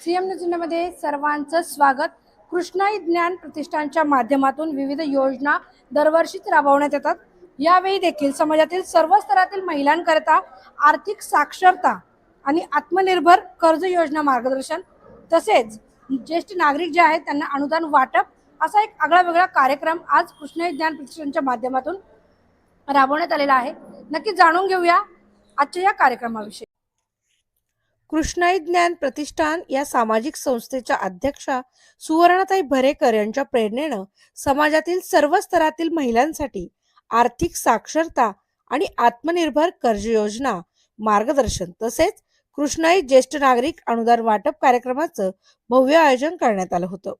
CM न्यूजमध्ये सर्वांचं स्वागत. कृष्णाई ज्ञान प्रतिष्ठानच्या माध्यमातून विविध योजना दरवर्षीच राबवण्यात येतात. यावेळी देखील समाजातील सर्व स्तरातील महिलांकरता आर्थिक साक्षरता आणि आत्मनिर्भर कर्ज योजना मार्गदर्शन तसेच ज्येष्ठ नागरिक जे आहेत त्यांना अनुदान वाटप असा एक आगळा वेगळा कार्यक्रम आज कृष्णाई ज्ञान प्रतिष्ठानच्या माध्यमातून राबवण्यात आलेला आहे. नक्की जाणून घेऊया आजच्या या कार्यक्रमाविषयी. कृष्णाई ज्ञान प्रतिष्ठान या सामाजिक संस्थेच्या अध्यक्षा सुवर्णताई भरेकर यांच्या प्रेरणेनं समाजातील सर्व स्तरातील महिलांसाठी आर्थिक साक्षरता आणि आत्मनिर्भर कर्ज योजना मार्गदर्शन तसेच कृष्णाई ज्येष्ठ नागरिक अनुदान वाटप कार्यक्रमाचं भव्य आयोजन करण्यात आलं होतं.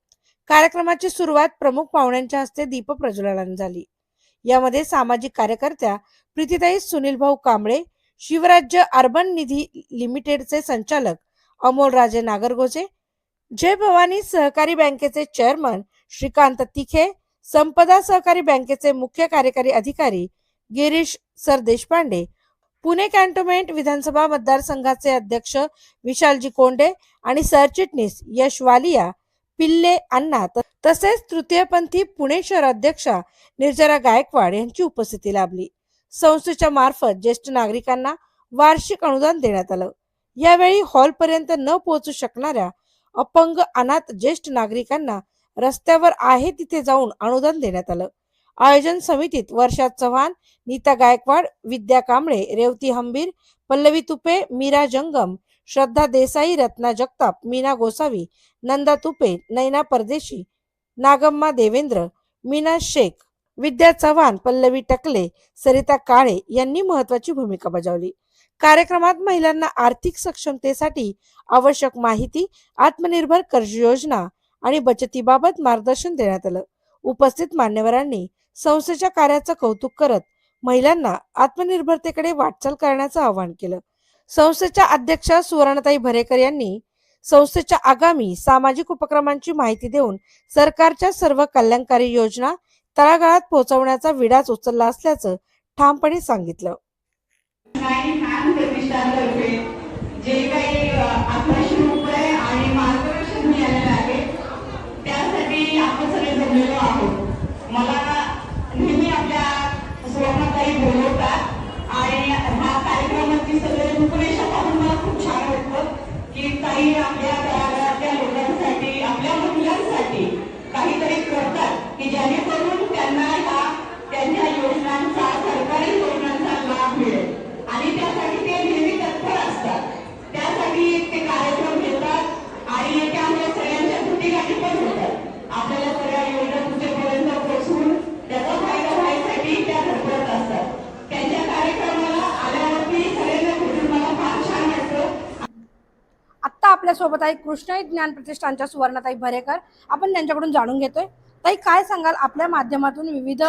कार्यक्रमाची सुरुवात प्रमुख पाहुण्यांच्या हस्ते दीप प्रज्वलनाने झाली. यामध्ये सामाजिक कार्यकर्त्या प्रीतीताई सुनील भाऊ कांबळे शिवराज्य अर्बन निधी लिमिटेडचे संचालक अमोल राजे नागरगोजे जय भवानी सहकारी बँकेचे चेअरमन श्रीकांत तिखे संपदा सहकारी बँकेचे मुख्य कार्यकारी अधिकारी गिरीश सर देशपांडे पुणे कॅन्टोन्मेंट विधानसभा मतदारसंघाचे अध्यक्ष विशालजी कोंडे आणि सरचिटणीस यश वालिया पिल्ले अण्णा तसेच तृतीयपंथी पुणे शहर अध्यक्षा निर्जरा गायकवाड यांची उपस्थिती लाभली. संस्थेच्या मार्फत ज्येष्ठ नागरिकांना वार्षिक अनुदान देण्यात आलं. यावेळी हॉलपर्यंत न पोहोचू शकणाऱ्या अपंग अनाथ ज्येष्ठ नागरिकांना रस्त्यावर आहे तिथे जाऊन अनुदान देण्यात आलं. आयोजन समितीत वर्षा चव्हाण नीता गायकवाड विद्या कांबळे रेवती हंबीर पल्लवी तुपे मीरा जंगम श्रद्धा देसाई रत्ना जगताप मीना गोसावी नंदा तुपे नैना परदेशी नागम्मा देवेंद्र मीना शेख विद्या चव्हाण पल्लवी टकले सरिता काळे यांनी महत्वाची भूमिका बजावली. कार्यक्रमात महिलांना आर्थिक सक्षमतेसाठी आवश्यक माहिती आत्मनिर्भर कर्ज योजना आणि बचतीबाबत मार्गदर्शन देण्यात आलं. उपस्थित मान्यवरांनी संस्थेच्या कार्याचं कौतुक करत महिलांना आत्मनिर्भरतेकडे वाटचाल करण्याचं आवाहन केलं. संस्थेच्या अध्यक्षा सुवर्णताई भरेकर यांनी संस्थेच्या आगामी सामाजिक उपक्रमांची माहिती देऊन सरकारच्या सर्व कल्याणकारी योजना तळागाळात पोहोचवण्याचा विडाच उचलला असल्याचं ठामपणे सांगितलं. जे काही अकराशे रुपये आणि मार्गदर्शन मिळालेलं आहे त्यासाठी आपण सगळे जमलेलो आहोत. मला नेहमी आपल्या बोलवतात आणि ह्या कार्यक्रमाची सगळे रूपरेषा पाहून मला खूप छान वाटतं की काही आपल्या आपल्यासोबत आहे कृष्णाई ज्ञान प्रतिष्ठानच्या सुवर्णाताई भरेकर. आपण त्यांच्याकडून जाणून घेतोय. ताई काय सांगाल? आपल्या माध्यमातून विविध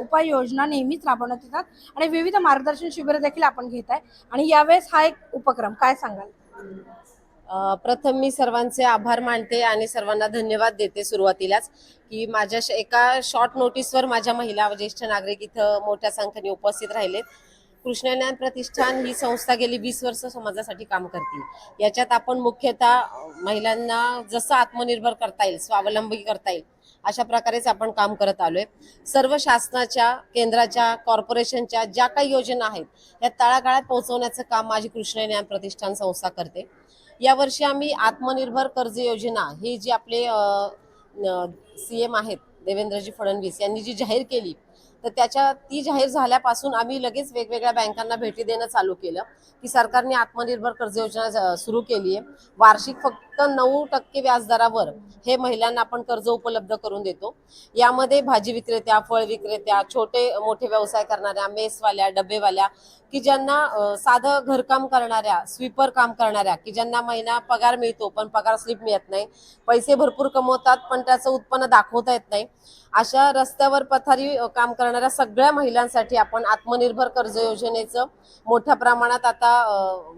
उपाययोजना नेहमीच राबवण्यात येतात आणि विविध मार्गदर्शन शिबिर देखील आपण घेत आहे. आणि यावेळेस हा एक उपक्रम काय सांगाल? प्रथम मी सर्वांचे आभार मानते आणि सर्वांना धन्यवाद देते सुरुवातीलाच की माझ्या श- एका शॉर्ट नोटीसवर माझ्या महिला ज्येष्ठ नागरिक इथं मोठ्या संख्येने उपस्थित राहिलेत. कृष्णज्ञान प्रतिष्ठान ही संस्था गेली वीस वर्ष समाजासाठी काम करते. याच्यात आपण मुख्यतः महिलांना जसं आत्मनिर्भर करता येईल स्वावलंबी करता येईल अशा प्रकारेच आपण काम करत आलोय. सर्व शासनाच्या केंद्राच्या कॉर्पोरेशनच्या ज्या काही योजना आहेत या तळागाळात पोहोचवण्याचं काम माझी कृष्णज्ञान प्रतिष्ठान संस्था करते. यावर्षी आम्ही आत्मनिर्भर कर्ज योजना ही जी आपले सी एम आहेत देवेंद्रजी फडणवीस यांनी जी जाहीर केली तर त्याच्या ती जाहीर झाल्यापासून आम्ही लगेच वेगवेगळ्या बँकांना भेटी देणं चालू केलं. की सरकारने आत्मनिर्भर कर्ज योजना सुरू केली आहे वार्षिक फक्त फक्त नऊ टक्के व्याजदरावर हे महिलांना आपण कर्ज उपलब्ध करून देतो. यामध्ये भाजी विक्रेत्या फळ विक्रेत्या छोटे मोठे व्यवसाय करणाऱ्या मेसवाल्या डबेवाल्या की ज्यांना साधं घरकाम करणाऱ्या स्वीपर काम करणाऱ्या की ज्यांना महिना पगार मिळतो पण पगार स्लिप मिळत नाही पैसे भरपूर कमवतात पण त्याचं उत्पन्न दाखवता येत नाही. अशा रस्त्यावर पथारी काम करणाऱ्या सगळ्या महिलांसाठी आपण आत्मनिर्भर कर्ज योजनेचं मोठ्या प्रमाणात आता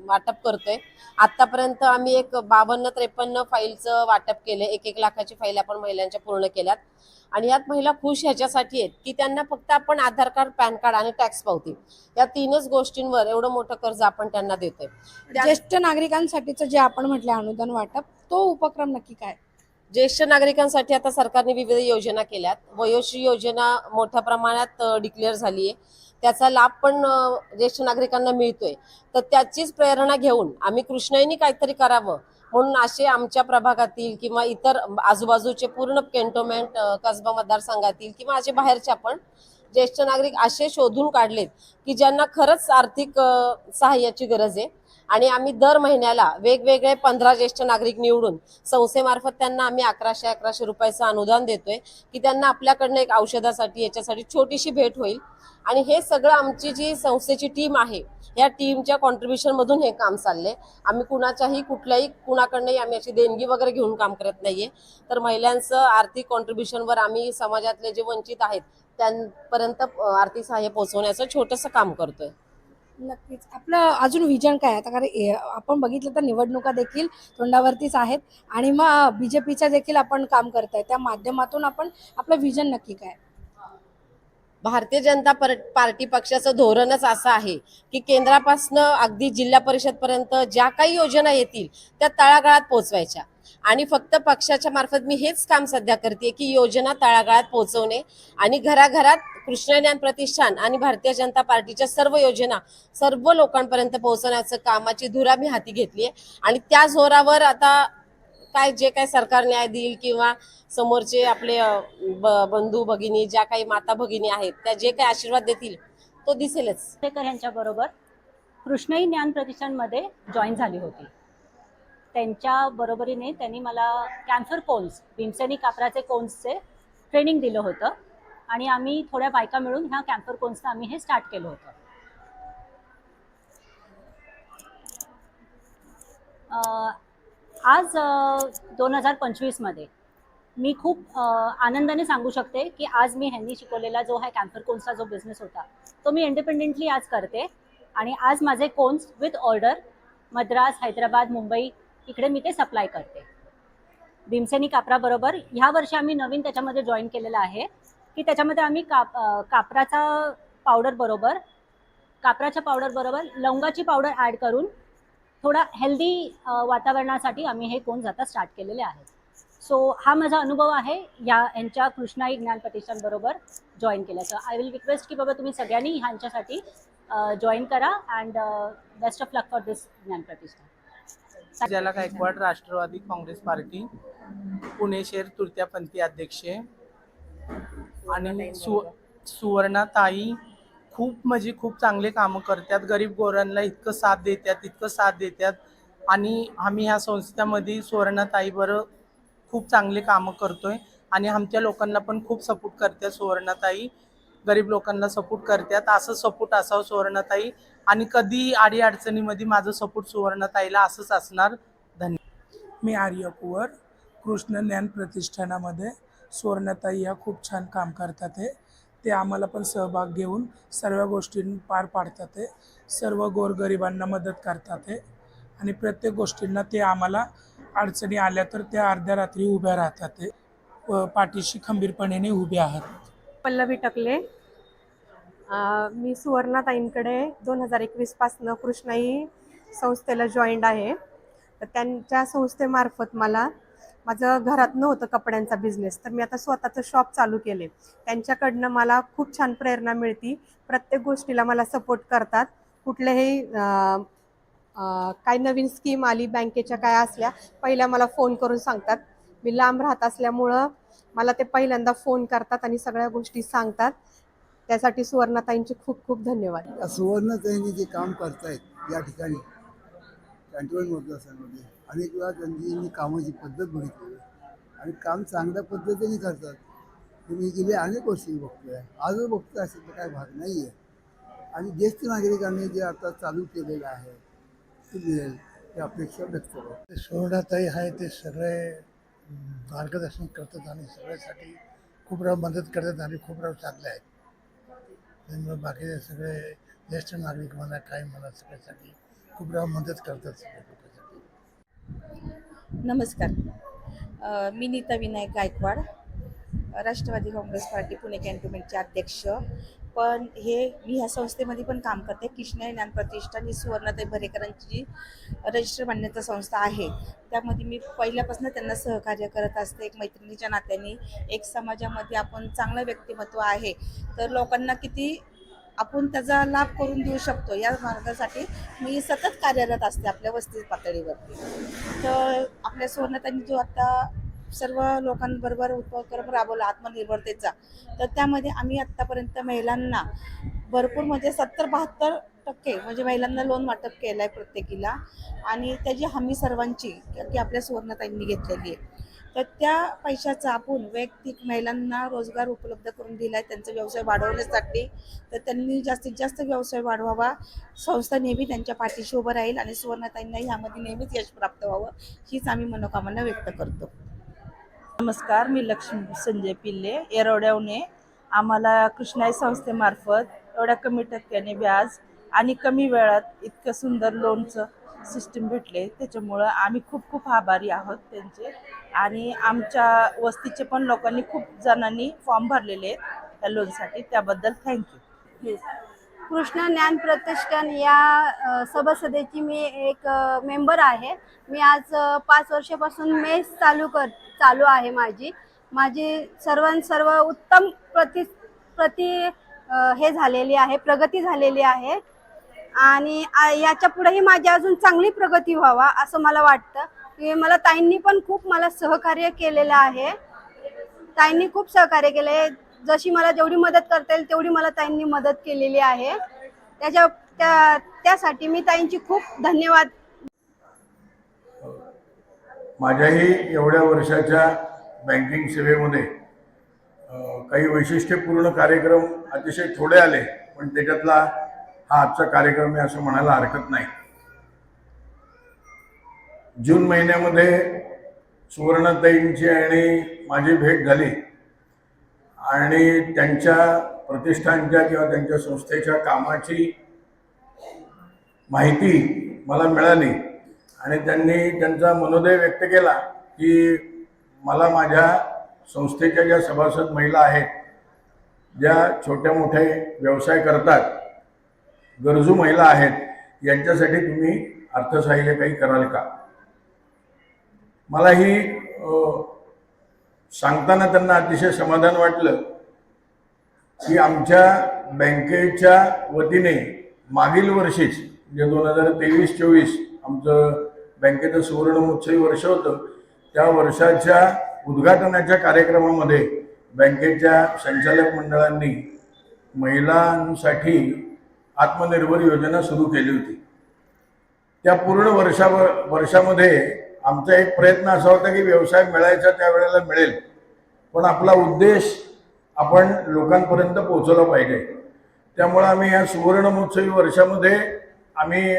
वाटप करतोय. आतापर्यंत आम्ही एक बावन्न त्रेपन्न फाईलचं वाटप केलं एक एक लाखाची फाईल आपण महिलांच्या पूर्ण केल्यात. आणि यात महिला खुश ह्याच्यासाठी आहेत की त्यांना फक्त आपण आधार कार्ड पॅन कार्ड आणि टॅक्स पावती. या तीनच गोष्टींवर एवढं मोठं कर्ज आपण त्यांना देतोय. त्या- ज्येष्ठ नागरिकांसाठीचं जे आपण म्हटलं अनुदान वाटप तो उपक्रम नक्की काय? ज्येष्ठ नागरिकांसाठी आता सरकारने विविध योजना केल्यात. वयोश्री योजना मोठ्या प्रमाणात डिक्लेअर झाली आहे त्याचा लाभ पण ज्येष्ठ नागरिकांना मिळतोय. तर त्याचीच प्रेरणा घेऊन आम्ही कृष्णाईनी काहीतरी करावं. म्हणून असे आमच्या प्रभागातील किंवा इतर आजूबाजूचे पूर्ण कॅन्टोनमेंट कसबा मतदारसंघातील किंवा असे बाहेरचे आपण ज्येष्ठ नागरिक असे शोधून काढलेत की ज्यांना खरंच आर्थिक सहाय्याची गरज आहे. आणि आम्ही दर महिन्याला वेगवेगळे पंधरा ज्येष्ठ नागरिक निवडून संस्थेमार्फत त्यांना आम्ही अकराशे अकराशे रुपयाचं अनुदान देतोय की त्यांना आपल्याकडनं एक औषधासाठी याच्यासाठी छोटीशी भेट होईल. आणि हे सगळं आमची जी संस्थेची टीम आहे या टीमच्या कॉन्ट्रीब्युशन मधून हे काम चाललंय. आम्ही कुणाच्याही कुठल्याही कुणाकडनंही आम्ही अशी देणगी वगैरे घेऊन काम करत नाहीये. तर महिलांचं आर्थिक कॉन्ट्रीब्युशनवर आम्ही समाजातले जे वंचित आहेत त्यांपर्यंत आर्थिक सहाय्य पोहोचवण्याचं छोटंसं काम करतोय. नक्कीच. आपलं अजून विजन काय आता कारण ए- आपण बघितलं तर निवडणुका देखील तोंडावरतीच आहेत आणि मग बी जे पीच्या देखील आपण काम करत आहे त्या माध्यमातून आपण आपलं विजन नक्की काय? भारतीय जनता पर- पार्टी पक्षाचं धोरणच असं आहे की केंद्रापासनं अगदी जिल्हा परिषदपर्यंत ज्या काही योजना येतील त्या तळागाळात पोहोचवायच्या. आणि फक्त पक्षाच्या मार्फत मी हेच काम सध्या करते की योजना तळागाळात पोहोचवणे आणि घराघरात कृष्ण ज्ञान प्रतिष्ठान आणि भारतीय जनता पार्टीच्या सर्व योजना सर्व लोकांपर्यंत पोहोचवण्याचं कामाची धुरा मी हाती घेतली आहे आणि त्या जोरावर आता काय जे काय सरकार न्याय देईल किंवा समोरचे आपले बंधू भगिनी ज्या काही माता भगिनी आहेत त्या जे काही आशीर्वाद देतील तो दिसेलच. यांच्या बरोबर कृष्णई ज्ञान प्रतिष्ठानमध्ये जॉईन झाली होती. त्यांच्या बरोबरीने त्यांनी मला कॅन्सर कोन्स भीमसेनी कापराचे कोन्सचे ट्रेनिंग दिलं होतं. आणि आम्ही थोड्या बायका मिळून ह्या कॅम्पर कोन्सचं आम्ही हे स्टार्ट केलं होतं. आज दोन हजार पंचवीसमध्ये मी खूप आनंदाने सांगू शकते की आज मी ह्यांनी शिकवलेला जो हा कॅम्पर कोन्सचा जो बिझनेस होता तो मी इंडिपेंडेंटली आज करते. आणि आज माझे cones with order Madras Hyderabad Mumbai इकडे मी ते सप्लाय करते. भीमसेनी कापराबरोबर ह्या वर्षी आम्ही नवीन त्याच्यामध्ये जॉईन केलेलं आहे. की त्याच्यामध्ये आम्ही काप कापराचा पावडर बरोबर कापराच्या पावडर बरोबर लवंगाची पावडर ॲड करून थोडा हेल्दी वातावरणासाठी आम्ही हे कोण जाता स्टार्ट केलेले आहेत. सो हा माझा अनुभव आहे या यांच्या कृष्णाई ज्ञान प्रतिष्ठानबरोबर जॉईन केल्याचं. आय विल रिक्वेस्ट की बाबा तुम्ही सगळ्यांनी ह्यांच्यासाठी जॉईन करा and best of luck for this Gyan Pratishthan. ज्याला गायकवाड राष्ट्रवादी काँग्रेस पार्टी पुणे शहर तृतीयपंथी अध्यक्ष आणि सु सुवर्णाताई खूप म्हणजे खूप चांगले कामं करतात. गरीब गोरांना इतकं साथ देतात इतकं साथ देतात. आणि आम्ही ह्या संस्थेमध्ये सुवर्णाताईबर खूप चांगले कामं करतोय. आणि आमच्या लोकांना पण खूप सपोर्ट करतात सुवर्णाताई. गरीब लोकांना सपोर्ट करतात. असं सपोर्ट असावं सुवर्णाताई. आणि कधी आडी अडचणीमध्ये माझं सपोर्ट सुवर्णाताईला असंच असणार. मी आर्य कुवर कृष्ण ज्ञान प्रतिष्ठानामध्ये सुवर्णताई ह्या खूप छान काम करतात आहे ते आम्हाला पण सहभाग घेऊन सर्व गोष्टी पार पाडतात आहे सर्व गोरगरिबांना मदत करतात आहे आणि प्रत्येक गोष्टींना ते आम्हाला अडचणी आल्या तर त्या अर्ध्या रात्री उभ्या राहतात आहे पाठीशी खंबीरपणेने उभे आहात. पल्लवी टकले. मी सुवर्णाताईंकडे दोन हजार एकवीसपासनं कृष्णाई संस्थेला जॉईंड आहे. तर त्यांच्या संस्थेमार्फत मला माझं घरात नव्हतं कपड्यांचा बिझनेस तर मी आता स्वतःचं शॉप चालू केले त्यांच्याकडनं मला खूप छान प्रेरणा मिळती. प्रत्येक गोष्टीला मला सपोर्ट करतात. कुठल्याही काय नवीन स्कीम आली बँकेच्या काय असल्या पहिल्या मला फोन करून सांगतात. मी लांब राहत असल्यामुळं मला ते पहिल्यांदा फोन करतात आणि सगळ्या गोष्टी सांगतात. त्यासाठी सुवर्णाताईंचे खूप खूप धन्यवाद. या सुवर्णताईंनी जे काम करतायत या ठिकाणी अनेक वेळा त्यांची कामाची पद्धत बघितली. आणि काम चांगल्या पद्धतीने करतात. मी गेले अनेक वर्षी बघतोय. आजच बघतोय असं तर काय भाग नाही आहे आणि ज्येष्ठ नागरिकांनी जे आता चालू केलेलं आहे ते मिळेल ही अपेक्षा व्यक्त करतो. सुवर्णाताई आहे ते सगळे मार्गदर्शन करतात आणि सगळ्यासाठी खूप राव मदत करतात आणि खूप राव चांगले आहेत. त्यामुळे बाकीचे सगळे ज्येष्ठ नागरिक म्हणा काय म्हणा सगळ्यासाठी खूप राव मदत करतात सगळ्या नमस्कार. मी नीता विनायक गायकवाड राष्ट्रवादी काँग्रेस पार्टी पुणे कॅन्टोनमेंटचे अध्यक्ष. पण हे मी ह्या संस्थेमध्ये पण काम करते. कृष्णा ज्ञान प्रतिष्ठान ही सुवर्णताई भरेकरांची रजिस्टर मान्यता संस्था आहे. त्यामध्ये मी पहिल्यापासून त्यांना सहकार्य करत असते. एक मैत्रिणीच्या नात्याने एक समाजामध्ये आपण चांगलं व्यक्तिमत्व आहे. तर लोकांना किती आपण त्याचा लाभ करून देऊ शकतो. या मार्गासाठी मी सतत कार्यरत असते आपल्या वस्ती पातळीवरती. तर आपल्या सोनतांनी जो आता सर्व लोकांबरोबर उपक्रम राबवला आत्मनिर्भरतेचा तर त्यामध्ये आम्ही आत्तापर्यंत महिलांना भरपूर म्हणजे सत्तर बहात्तर टक्के म्हणजे महिलांना लोन वाटप केलं आहे प्रत्येकीला. आणि त्याची हमी सर्वांची की आपल्या सुवर्णताईंनी घेतलेली आहे. तर त्या पैशाचा आपण वैयक्तिक महिलांना रोजगार उपलब्ध करून दिला आहे त्यांचा व्यवसाय वाढवण्यासाठी. तर त्यांनी जास्तीत जास्त व्यवसाय वाढवावा. संस्था नेहमी त्यांच्या पाठीशी उभं राहील आणि सुवर्णताईंना ह्यामध्ये नेहमीच यश प्राप्त व्हावं हीच आम्ही मनोकामना व्यक्त करतो. नमस्कार मी लक्ष्मी संजय पिल्ले येरवड्यावने आम्हाला कृष्णाई संस्थेमार्फत एवढ्या कमी टक्क्याने व्याज आणि कमी वेळात इतकं सुंदर लोनचं सिस्टीम भेटले त्याच्यामुळं आम्ही खूप खूप आभारी आहोत त्यांचे. आणि आमच्या वस्तीचे पण लोकांनी खूप जणांनी फॉर्म भरलेले आहेत त्या लोनसाठी. त्याबद्दल थँक्यू कृष्ण ज्ञान प्रतिष्ठान या सभासदेची मी एक मेंबर आहे. मी आज पाच वर्षापासून मेस चालू कर चालू आहे माझी. माझी सर्वां सर्व उत्तम प्रति प्रति हे झालेली आहे प्रगती झालेली आहे. आणि याच्या पुढेही माझी अजून चांगली प्रगती व्हावा असं मला वाटतं. की मला ताईंनी पण खूप मला सहकार्य केलेलं आहे. ताईंनी खूप सहकार्य केले जशी मला जेवढी मदत करता येईल तेवढी मला ताईंनी मदत केलेली आहे. त्याच्या त्या त्यासाठी मी ताईंची खूप धन्यवाद. माझ्याही एवढ्या वर्षाच्या बँकिंग सेवेमध्ये काही वैशिष्ट्यपूर्ण कार्यक्रम अतिशय थोडे आले पण त्याच्यातला हा आजचा कार्यक्रम आहे असं म्हणायला हरकत नाही. जून महिन्यामध्ये सुवर्णताईंची आणि माझी भेट झाली. आणि त्यांच्या प्रतिष्ठानच्या किंवा त्यांच्या संस्थेच्या कामाची माहिती मला मिळाली. आणि त्यांनी त्यांचा मनोदय व्यक्त केला की मला माझ्या संस्थेच्या ज्या सभासद महिला आहेत ज्या छोट्या मोठे व्यवसाय करतात गरजू महिला आहेत यांच्यासाठी तुम्ही अर्थसहाय्य काही कराल का? मला ही सांगताना त्यांना अतिशय समाधान वाटलं की आमच्या बँकेच्या वतीने मागील वर्षीच म्हणजे दोन हजार तेवीस चोवीस आमचं बँकेचं सुवर्ण महोत्सवी वर्ष होतं त्या वर्षाच्या उद्घाटनाच्या कार्यक्रमामध्ये बँकेच्या संचालक मंडळांनी महिलांसाठी आत्मनिर्भर योजना सुरू केली होती. त्या पूर्ण वर्षा वर्षामध्ये आमचा एक प्रयत्न असा होता की व्यवसाय मिळायचा त्यावेळेला मिळेल. पण आपला उद्देश आपण लोकांपर्यंत पोहोचवला पाहिजे. त्यामुळं आम्ही या सुवर्ण महोत्सवी वर्षामध्ये आम्ही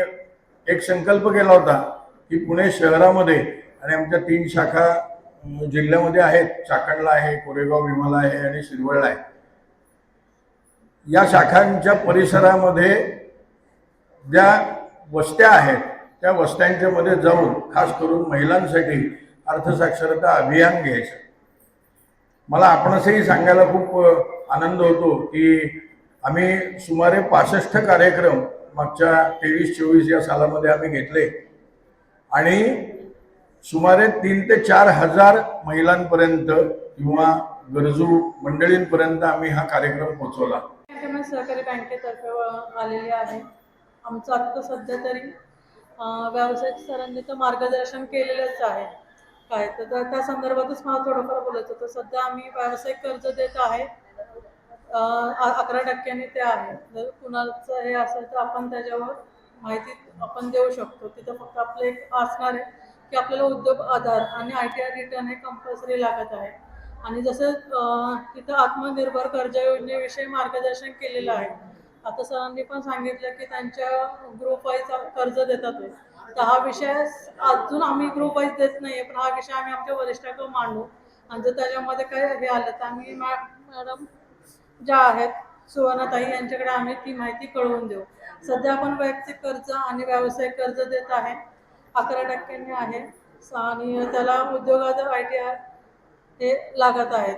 एक संकल्प केला होता की पुणे शहरामध्ये आणि आमच्या तीन शाखा जिल्ह्यामध्ये आहेत. चाकणला आहे कोरेगाव भीमाला आहे आणि शिरवळला आहे. या शाखांच्या परिसरामध्ये ज्या वस्त्या आहेत त्या वस्त्यांच्या मध्ये जाऊन खास करून महिलांसाठी अर्थसाक्षरता अभियान घ्यायचं. मला आपणसही सांगायला खूप आनंद होतो की आम्ही सुमारे पासष्ट कार्यक्रम मागच्या तेवीस चोवीस या सालामध्ये आम्ही घेतले. आणि सुमारे तीन ते चार हजार महिलांपर्यंत किंवा गरजू मंडळींपर्यंत आम्ही हा कार्यक्रम पोहोचवला. सहकारी बँकेतर्फे आलेली आहे. आमचं आत्ता सध्या तरी व्यावसायिक सरांनी तर मार्गदर्शन केलेलंच आहे. काय तर त्या- संदर्भातच मला थोडंफार बोलायचं होतं. सध्या आम्ही व्यावसायिक कर्ज देत आहे. अकरा टक्क्यांनी ते आहे. जर कुणाचं हे असेल तर आपण त्याच्यावर माहिती आपण देऊ शकतो. तिथं फक्त आपलं एक असणार आहे की आपल्याला उद्योग आधार आणि आय टी आर रिटर्न हे कंपल्सरी लागत आहे. आणि जसं तिथं आत्मनिर्भर कर्ज योजनेविषयी मार्गदर्शन केलेलं आहे. आता सरांनी पण सांगितलं की त्यांच्या ग्रुप वाईज कर्ज देतात तर हा विषय अजून आम्ही ग्रुप वाईज देत नाही पण हा विषय आम्ही आमच्या वरिष्ठाकडे मांडू. आणि जर त्याच्यामध्ये काही हे आलं तर आम्ही मॅडम ज्या आहेत सुवर्णाताई यांच्याकडे आम्ही ती माहिती कळवून देऊ. सध्या आपण वैयक्तिक कर्ज आणि व्यावसायिक कर्ज देत आहे. अकरा टक्क्यांनी आहे. आणि त्याला उद्योगाचं आय टी आय हे लागत आहेत